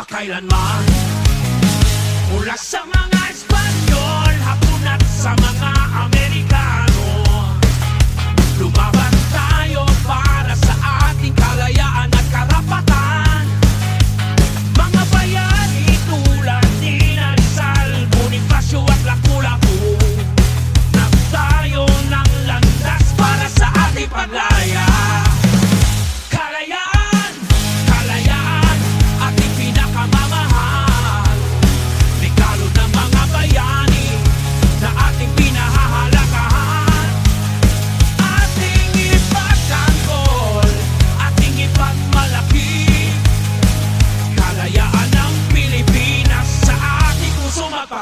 pa kailanman Mula sa mga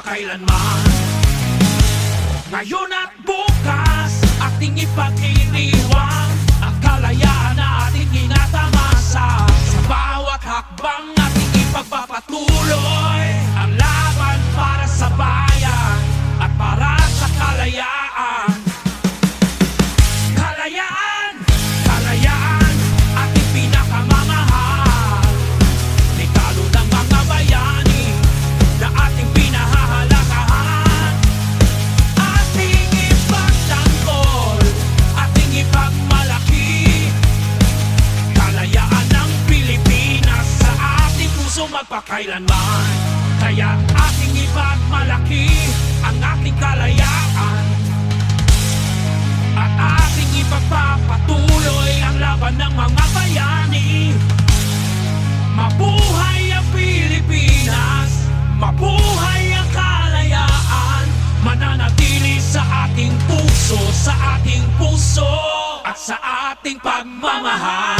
kailanman. Ngayon at bukas. magpakailanman. Kaya aking ipagmalaki ang aking kalayaan. At aking ipagpapatuloy ang laban ng mga bayani. Mabuhay ang Pilipinas Mabuhay ang kalayaan. Mananatili sa ating puso Sa ating puso At sa ating pagmamahal.